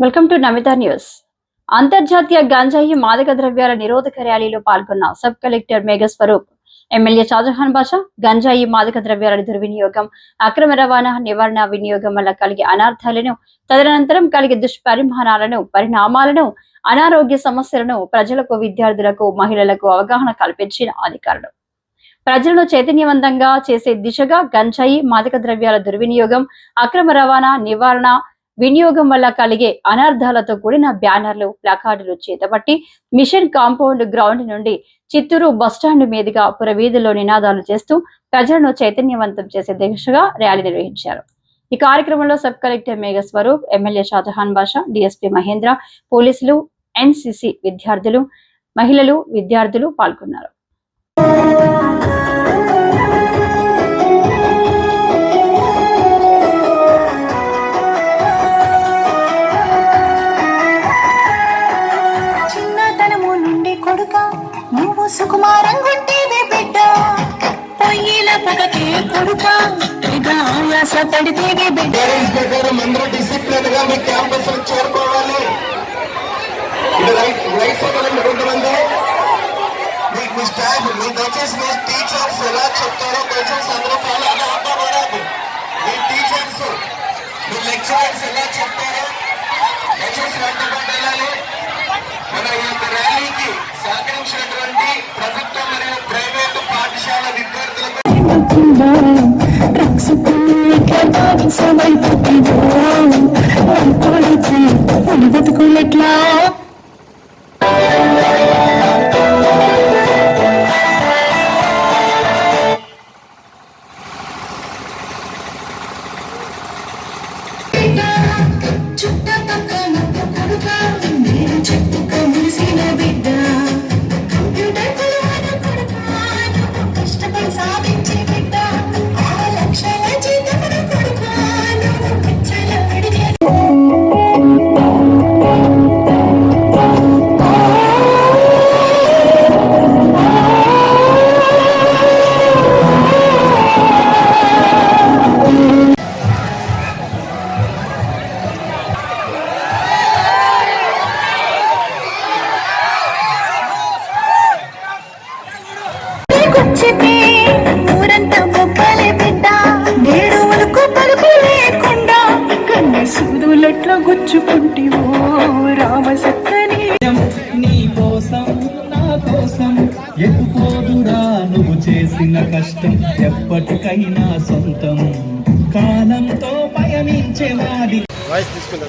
Welcome to Namitha news అంతర్జాతీయ గంజాయి మాదక ద్రవ్యాల నిరోధక ర్యాలీలో పాల్గొన్న sub collector Megha Swaroop. MLA Shahjahan Basha గంజాయి మాదక ద్రవ్యాల దుర్వినియోగం అక్రమ రవాణా నివారణ వినియోగం వల్ల కలిగే అనార్థాలను తదనంతరం కలిగే దుష్పరిమాణాలను పరిణామాలను అనారోగ్య సమస్యలను ప్రజలకు విద్యార్థులకు మహిళలకు అవగాహన కల్పించిన అధికారులు. ప్రజలను చైతన్యవంతంగా చేసే దిశగా గంజాయి మాదక ద్రవ్యాల దుర్వినియోగం అక్రమ రవాణా నివారణ వినియోగం వల్ల కలిగే అనర్థాలతో కూడిన బ్యానర్లు ప్లకార్డులు చేతబట్టి మిషన్ కాంపౌండ్ గ్రౌండ్ నుండి చిత్తూరు బస్టాండ్ మీదుగా పురవీధుల్లో నినాదాలు చేస్తూ ప్రజలను చైతన్యవంతం చేసే దిశగా ర్యాలీ నిర్వహించారు. ఈ కార్యక్రమంలో sub collector Megha Swaroop MLA Shahjahan Basha DSP Mahendra పోలీసులు ఎన్సిసి విద్యార్థులు మహిళలు విద్యార్థులు పాల్గొన్నారు. నుండి కొడుక నువ్వు సుకుమారంగుంటేవి బిడ్డ. పొయ్యిల పగకే కొడుక ఆయాస పడితేనే బిడ్డ. పేరెంట్స్ ప్రకారం అందరూ డిసిప్లిన్గా మీ క్యాంపస్ చేరుకోవాలి. రైట్ రైట్ కొంతమంది. మీ మీ స్టాఫ్ మీ దయచేసి మీ టీచర్స్ ఎలా చెప్తారో కొంచెం అందరూ So Sanaipu కూర్చుని ఊరంతా బొబ్బలే బిడ్డ నేడు ఉలుకు పలుకు లేకుండా కన్నె సూదులెట్లా గుచ్చుకుంటివో రామ సక్కని నీ కోసం నా కోసం ఎత్తుకోదురా నువ్వు చేసిన కష్టం ఎప్పటికైనా సొంతం. కాలంతో పయనించే వాడి పరిస్థితిలో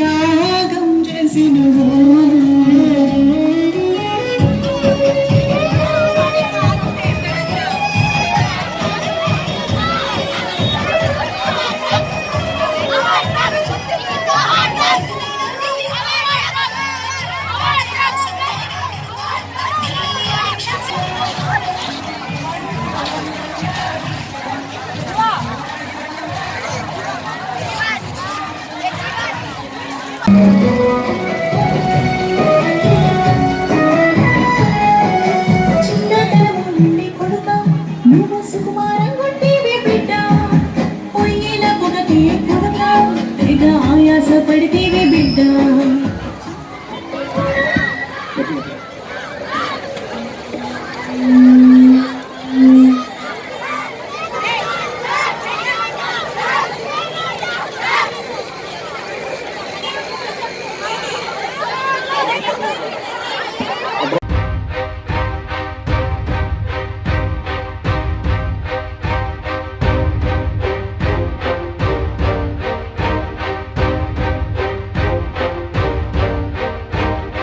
బతుకులెట్లా గం చేసినవో